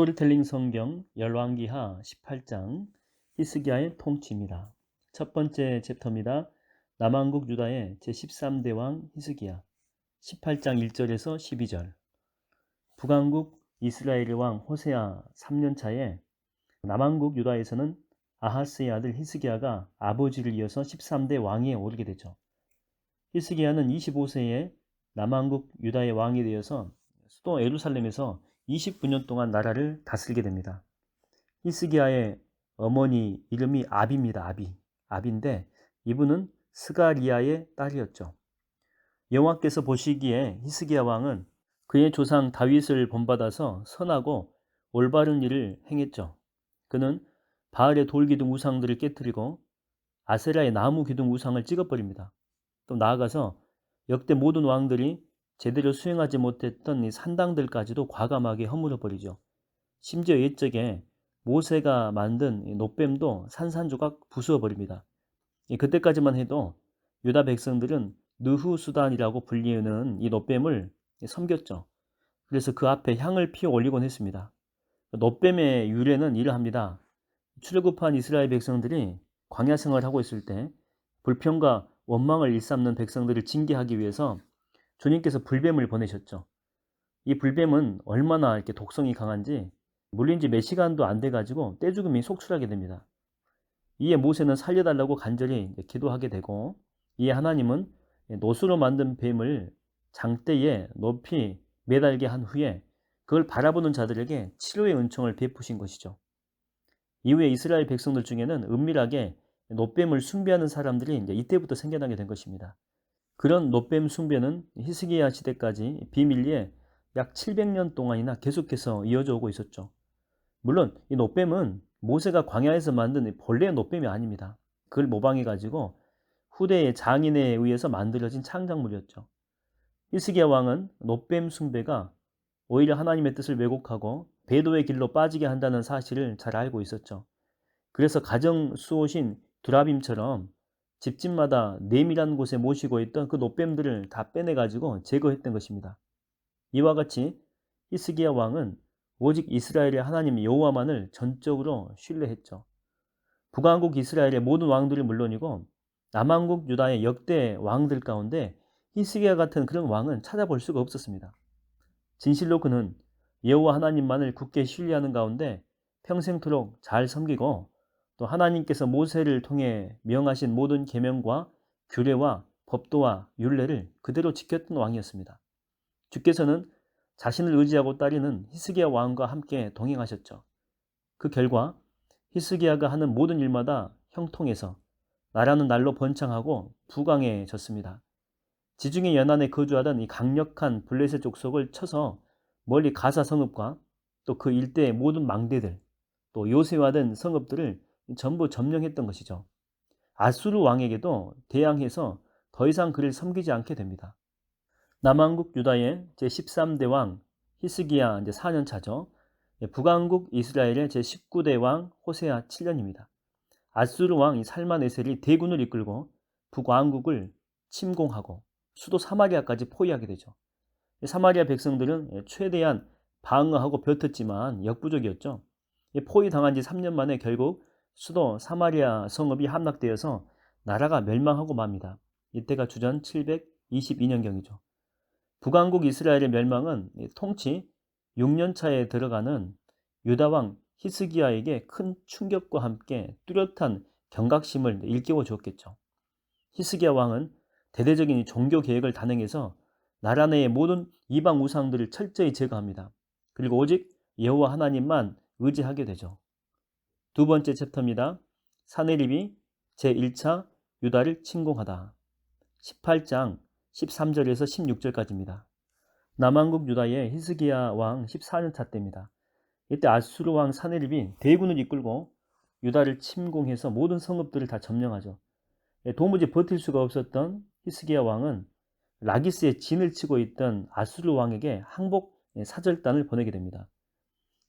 스토리텔링 성경 열왕기하 18장 히스기야의 통치입니다. 첫 번째 챕터입니다. 남왕국 유다의 제13대 왕 히스기야 18장 1절에서 12절 북왕국 이스라엘의 왕 호세아 3년 차에 남왕국 유다에서는 아하스의 아들 히스기야가 아버지를 이어서 13대 왕위에 오르게 되죠. 히스기야는 25세에 남왕국 유다의 왕이 되어서 수도 에루살렘에서 29년 동안 나라를 다스리게 됩니다. 히스기야의 어머니 이름이 아비입니다. 아비. 아비인데 이분은 스가리아의 딸이었죠. 여호와께서 보시기에 히스기야 왕은 그의 조상 다윗을 본받아서 선하고 올바른 일을 행했죠. 그는 바알의 돌기둥 우상들을 깨뜨리고 아세라의 나무 기둥 우상을 찍어버립니다. 또 나아가서 역대 모든 왕들이 제대로 수행하지 못했던 이 산당들까지도 과감하게 허물어 버리죠. 심지어 옛적에 모세가 만든 노뱀도 산산조각 부수어 버립니다. 그때까지만 해도 유다 백성들은 느후수단이라고 불리는 이 노뱀을 섬겼죠. 그래서 그 앞에 향을 피워 올리곤 했습니다. 노뱀의 유래는 이러합니다. 출애굽한 이스라엘 백성들이 광야 생활을 하고 있을 때 불평과 원망을 일삼는 백성들을 징계하기 위해서 주님께서 불뱀을 보내셨죠. 이 불뱀은 얼마나 이렇게 독성이 강한지 물린 지 몇 시간도 안 돼가지고 떼죽음이 속출하게 됩니다. 이에 모세는 살려달라고 간절히 기도하게 되고 이에 하나님은 노수로 만든 뱀을 장대에 높이 매달게 한 후에 그걸 바라보는 자들에게 치료의 은총을 베푸신 것이죠. 이후에 이스라엘 백성들 중에는 은밀하게 노뱀을 숭배하는 사람들이 이제 이때부터 생겨나게 된 것입니다. 그런 노뱀 숭배는 히스기야 시대까지 비밀리에 약 700년 동안이나 계속해서 이어져 오고 있었죠. 물론 이 노뱀은 모세가 광야에서 만든 본래의 노뱀이 아닙니다. 그걸 모방해 가지고 후대의 장인에 의해서 만들어진 창작물이었죠. 히스기야 왕은 노뱀 숭배가 오히려 하나님의 뜻을 왜곡하고 배도의 길로 빠지게 한다는 사실을 잘 알고 있었죠. 그래서 가정 수호신 두라빔처럼 집집마다 내밀한 곳에 모시고 있던 그 노뱀들을 다 빼내가지고 제거했던 것입니다. 이와 같이 히스기야 왕은 오직 이스라엘의 하나님 여호와만을 전적으로 신뢰했죠. 북왕국 이스라엘의 모든 왕들이 물론이고 남왕국 유다의 역대 왕들 가운데 히스기야 같은 그런 왕은 찾아볼 수가 없었습니다. 진실로 그는 여호와 하나님만을 굳게 신뢰하는 가운데 평생토록 잘 섬기고 또 하나님께서 모세를 통해 명하신 모든 계명과 규례와 법도와 율례를 그대로 지켰던 왕이었습니다. 주께서는 자신을 의지하고 따르는 히스기야 왕과 함께 동행하셨죠. 그 결과 히스기야가 하는 모든 일마다 형통해서 나라는 날로 번창하고 부강해졌습니다. 지중해 연안에 거주하던 이 강력한 블레셋 족속을 쳐서 멀리 가사 성읍과 또 그 일대의 모든 망대들 또 요새화된 성읍들을 전부 점령했던 것이죠. 아수르 왕에게도 대항해서 더 이상 그를 섬기지 않게 됩니다. 남왕국 유다의 제13대 왕 히스기야 이제 4년 차죠. 예, 북왕국 이스라엘의 제19대 왕 호세아 7년입니다. 아수르 왕 살마네셀이 대군을 이끌고 북왕국을 침공하고 수도 사마리아까지 포위하게 되죠. 사마리아 백성들은 예, 최대한 방어하고 벼텄지만 역부족이었죠. 포위당한 지 3년 만에 결국 수도 사마리아 성읍이 함락되어서 나라가 멸망하고 맙니다. 이때가 주전 722년경이죠. 북왕국 이스라엘의 멸망은 통치 6년 차에 들어가는 유다왕 히스기야에게 큰 충격과 함께 뚜렷한 경각심을 일깨워 주었겠죠. 히스기야 왕은 대대적인 종교 계획을 단행해서 나라 내의 모든 이방 우상들을 철저히 제거합니다. 그리고 오직 여호와 하나님만 의지하게 되죠. 두 번째 챕터입니다. 사내립이 제1차 유다를 침공하다. 18장 13절에서 16절까지입니다. 남왕국 유다의 히스기야 왕 14년차 때입니다. 이때 아수르 왕 사내립이 대군을 이끌고 유다를 침공해서 모든 성읍들을 다 점령하죠. 예, 도무지 버틸 수가 없었던 히스기야 왕은 라기스에 진을 치고 있던 아수르 왕에게 항복 사절단을 보내게 됩니다.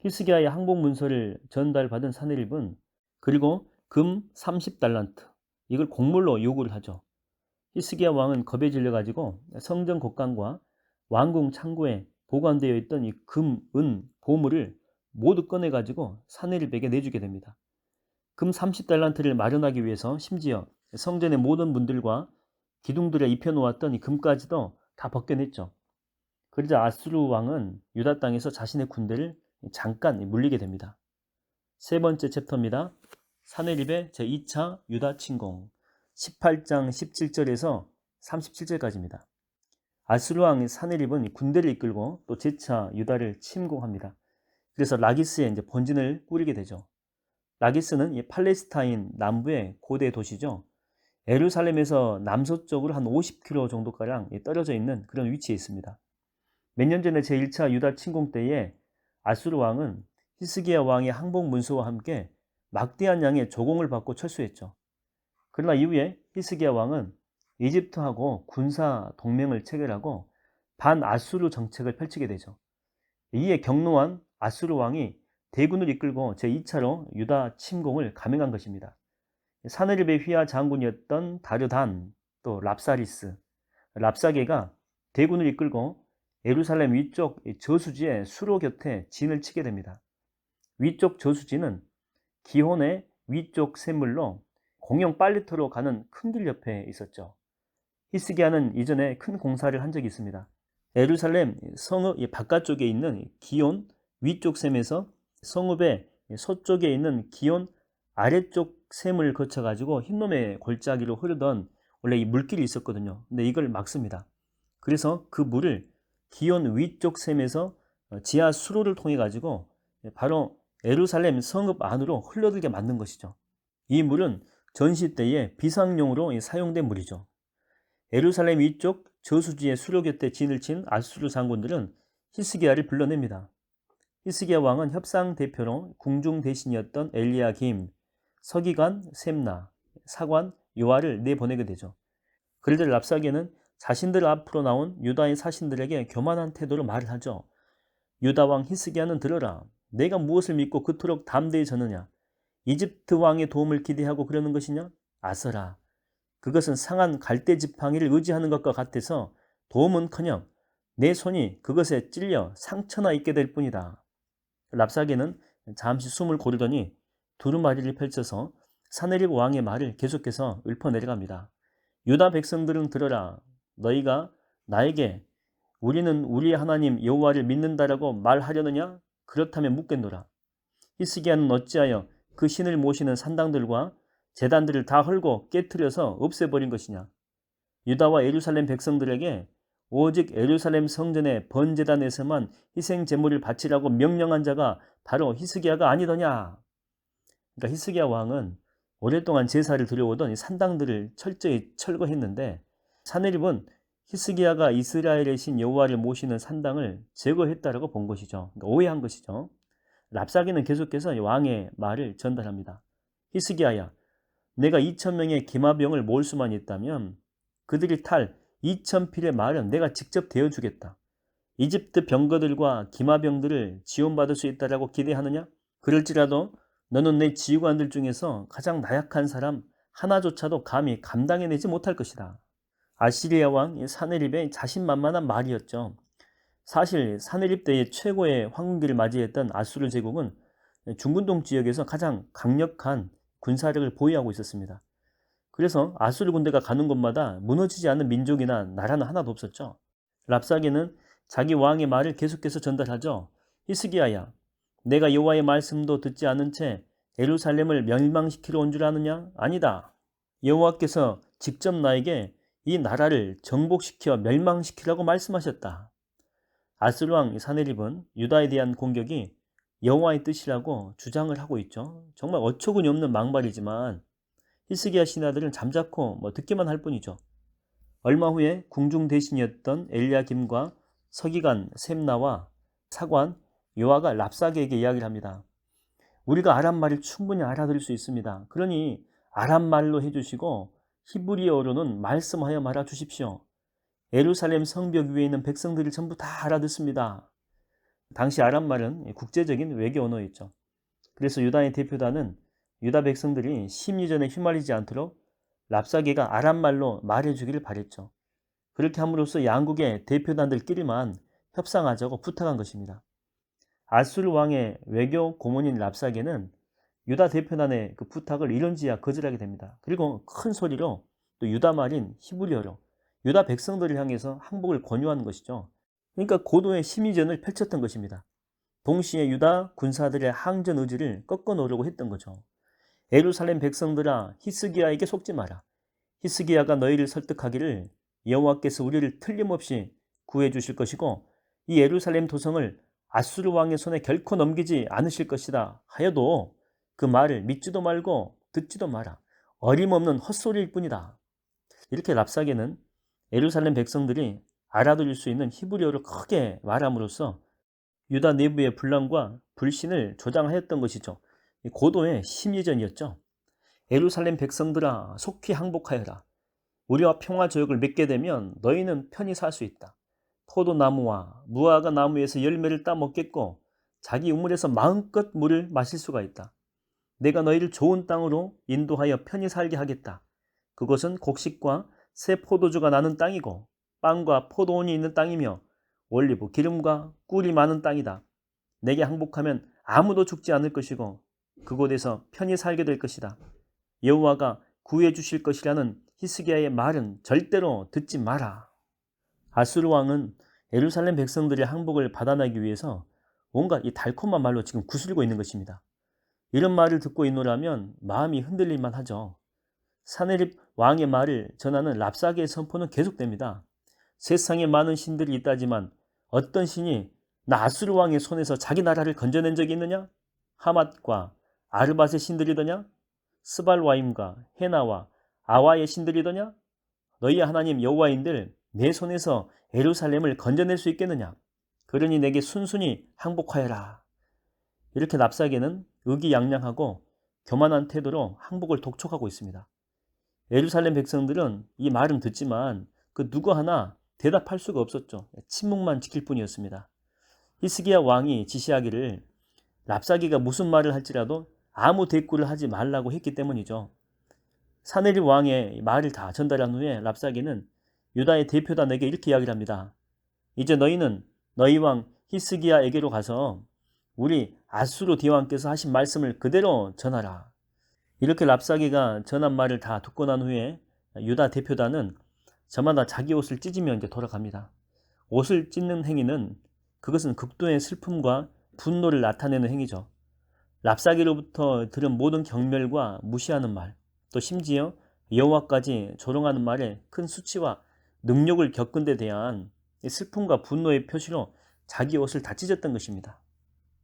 히스기야의 항복 문서를 전달받은 사내립은 그리고 금 30달란트 이걸 곡물로 요구를 하죠. 히스기야 왕은 겁에 질려 가지고 성전 곡간과 왕궁 창고에 보관되어 있던 이 금, 은, 보물을 모두 꺼내 가지고 사내립에게 내주게 됩니다. 금 30달란트를 마련하기 위해서 심지어 성전의 모든 문들과 기둥들에 입혀 놓았던 이 금까지도 다 벗겨냈죠. 그러자 아수르 왕은 유다 땅에서 자신의 군대를 잠깐 물리게 됩니다. 세 번째 챕터입니다. 사내립의 제2차 유다 침공 18장 17절에서 37절까지입니다. 아수르 왕 사내립은 군대를 이끌고 또 제차 유다를 침공합니다. 그래서 라기스에 이제 본진을 꾸리게 되죠. 라기스는 이 팔레스타인 남부의 고대 도시죠. 에루살렘에서 남서쪽으로 한 50km 정도가량 떨어져 있는 그런 위치에 있습니다. 몇 년 전에 제1차 유다 침공 때에 아수르 왕은 히스기야 왕의 항복 문서와 함께 막대한 양의 조공을 받고 철수했죠. 그러나 이후에 히스기야 왕은 이집트하고 군사 동맹을 체결하고 반 아수르 정책을 펼치게 되죠. 이에 경노한 아수르 왕이 대군을 이끌고 제2차로 유다 침공을 감행한 것입니다. 사느립의 휘하 장군이었던 다르단 또 랍사리스, 랍사게가 대군을 이끌고 예루살렘 위쪽 저수지의 수로 곁에 진을 치게 됩니다. 위쪽 저수지는 기혼의 위쪽 샘물로 공영 빨리터로 가는 큰 길 옆에 있었죠. 히스기야는 이전에 큰 공사를 한 적이 있습니다. 예루살렘 성읍 바깥쪽에 있는 기온 위쪽 샘에서 성읍의 서쪽에 있는 기온 아래쪽 샘을 거쳐 가지고 흰놈의 골짜기로 흐르던 원래 이 물길이 있었거든요. 근데 이걸 막습니다. 그래서 그 물을 기온 위쪽 샘에서 지하 수로를 통해 가지고 바로 에루살렘 성읍 안으로 흘러들게 만든 것이죠. 이 물은 전시 때에 비상용으로 사용된 물이죠. 에루살렘 위쪽 저수지의 수로 곁에 진을 친 아수르 장군들은 히스기야를 불러냅니다. 히스기야 왕은 협상 대표로 궁중 대신이었던 엘리야김, 서기관 셈나, 사관 요아를 내보내게 되죠. 그들들 랍사게는 자신들 앞으로 나온 유다인 사신들에게 교만한 태도로 말을 하죠. 유다 왕 히스기야는 들어라. 내가 무엇을 믿고 그토록 담대히 졌느냐? 이집트 왕의 도움을 기대하고 그러는 것이냐? 아서라. 그것은 상한 갈대 지팡이를 의지하는 것과 같아서 도움은커녕 내 손이 그것에 찔려 상처나 입게 될 뿐이다. 랍사게는 잠시 숨을 고르더니 두루마리를 펼쳐서 사내립 왕의 말을 계속해서 읊어내려갑니다. 유다 백성들은 들어라. 너희가 나에게 우리는 우리의 하나님 여호와를 믿는다라고 말하려느냐? 그렇다면 묻겠노라. 히스기야는 어찌하여 그 신을 모시는 산당들과 재단들을 다 헐고 깨뜨려서 없애버린 것이냐? 유다와 예루살렘 백성들에게 오직 예루살렘 성전의 번제단에서만 희생 제물을 바치라고 명령한 자가 바로 히스기야가 아니더냐? 그러니까 히스기야 왕은 오랫동안 제사를 드려오던 산당들을 철저히 철거했는데 사내립은 히스기야가 이스라엘의 신 여호와를 모시는 산당을 제거했다라고 본 것이죠. 그러니까 오해한 것이죠. 랍사기는 계속해서 왕의 말을 전달합니다. 히스기야야, 내가 2천 명의 기마병을 모을 수만 있다면 그들이 탈 2천 필의 말은 내가 직접 대어주겠다. 이집트 병거들과 기마병들을 지원받을 수 있다라고 기대하느냐? 그럴지라도 너는 내 지휘관들 중에서 가장 나약한 사람 하나조차도 감히 감당해내지 못할 것이다. 아시리아 왕 사네립의 자신만만한 말이었죠. 사실 사네립 때의 최고의 황금기를 맞이했던 아수르 제국은 중근동 지역에서 가장 강력한 군사력을 보유하고 있었습니다. 그래서 아수르 군대가 가는 곳마다 무너지지 않는 민족이나 나라는 하나도 없었죠. 랍사게는 자기 왕의 말을 계속해서 전달하죠. 히스기야야, 내가 여호와의 말씀도 듣지 않은 채 예루살렘을 멸망시키러 온 줄 아느냐? 아니다. 여호와께서 직접 나에게 이 나라를 정복시켜 멸망시키라고 말씀하셨다. 아스루 왕 사네립은 유다에 대한 공격이 여호와의 뜻이라고 주장을 하고 있죠. 정말 어처구니 없는 망발이지만 히스기야 신하들은 잠자코 뭐 듣기만 할 뿐이죠. 얼마 후에 궁중 대신이었던 엘리야김과 서기관 셈나와 사관 요아가 랍사게에게 이야기를 합니다. 우리가 아람 말을 충분히 알아들을 수 있습니다. 그러니 아람 말로 해주시고 히브리어로는 말씀하여 말아 주십시오. 에루살렘 성벽 위에 있는 백성들이 전부 다 알아듣습니다. 당시 아람 말은 국제적인 외교 언어였죠. 그래서 유다의 대표단은 유다 백성들이 심리전에 휘말리지 않도록 랍사게가 아람 말로 말해주기를 바랬죠. 그렇게 함으로써 양국의 대표단들끼리만 협상하자고 부탁한 것입니다. 아수르 왕의 외교 고문인 랍사게는 유다 대표단의 그 부탁을 이런지야 거절하게 됩니다. 그리고 큰 소리로 또 유다 말인 히브리어로 유다 백성들을 향해서 항복을 권유하는 것이죠. 그러니까 고도의 심리전을 펼쳤던 것입니다. 동시에 유다 군사들의 항전 의지를 꺾어 놓으려고 했던 거죠. 에루살렘 백성들아 히스기야에게 속지 마라. 히스기야가 너희를 설득하기를 여호와께서 우리를 틀림없이 구해 주실 것이고 이 예루살렘 도성을 아수르 왕의 손에 결코 넘기지 않으실 것이다 하여도 그 말을 믿지도 말고 듣지도 마라. 어림없는 헛소리일 뿐이다. 이렇게 랍사게는 예루살렘 백성들이 알아들을 수 있는 히브리어를 크게 말함으로써 유다 내부의 분란과 불신을 조장하였던 것이죠. 고도의 심리전이었죠. 예루살렘 백성들아 속히 항복하여라. 우리와 평화 조약을 맺게 되면 너희는 편히 살 수 있다. 포도나무와 무화과 나무에서 열매를 따 먹겠고 자기 우물에서 마음껏 물을 마실 수가 있다. 내가 너희를 좋은 땅으로 인도하여 편히 살게 하겠다. 그것은 곡식과 새 포도주가 나는 땅이고 빵과 포도원이 있는 땅이며 올리브 기름과 꿀이 많은 땅이다. 내게 항복하면 아무도 죽지 않을 것이고 그곳에서 편히 살게 될 것이다. 여호와가 구해 주실 것이라는 히스기야의 말은 절대로 듣지 마라. 아수르 왕은 예루살렘 백성들의 항복을 받아내기 위해서 온갖 이 달콤한 말로 지금 구슬고 있는 것입니다. 이런 말을 듣고 있노라면 마음이 흔들릴만 하죠. 사네립 왕의 말을 전하는 랍사게의 선포는 계속됩니다. 세상에 많은 신들이 있다지만 어떤 신이 나 아수르 왕의 손에서 자기 나라를 건져낸 적이 있느냐? 하맛과 아르밧의 신들이더냐? 스발와임과 헤나와 아와의 신들이더냐? 너희 하나님 여호와인들 내 손에서 예루살렘을 건져낼 수 있겠느냐? 그러니 내게 순순히 항복하여라. 이렇게 납사게는 의기양양하고 교만한 태도로 항복을 독촉하고 있습니다. 예루살렘 백성들은 이 말은 듣지만 그 누구 하나 대답할 수가 없었죠. 침묵만 지킬 뿐이었습니다. 히스기야 왕이 지시하기를 랍사기가 무슨 말을 할지라도 아무 대꾸를 하지 말라고 했기 때문이죠. 사네리 왕의 말을 다 전달한 후에 랍사기는 유다의 대표단에게 이렇게 이야기를 합니다. 이제 너희는 너희 왕 히스기야에게로 가서 우리 아수르 대왕께서 하신 말씀을 그대로 전하라. 이렇게 랍사기가 전한 말을 다 듣고 난 후에 유다 대표단은 저마다 자기 옷을 찢으며 이제 돌아갑니다. 옷을 찢는 행위는 그것은 극도의 슬픔과 분노를 나타내는 행위죠. 랍사기로부터 들은 모든 경멸과 무시하는 말, 또 심지어 여호와까지 조롱하는 말에 큰 수치와 능력을 겪은 데 대한 슬픔과 분노의 표시로 자기 옷을 다 찢었던 것입니다.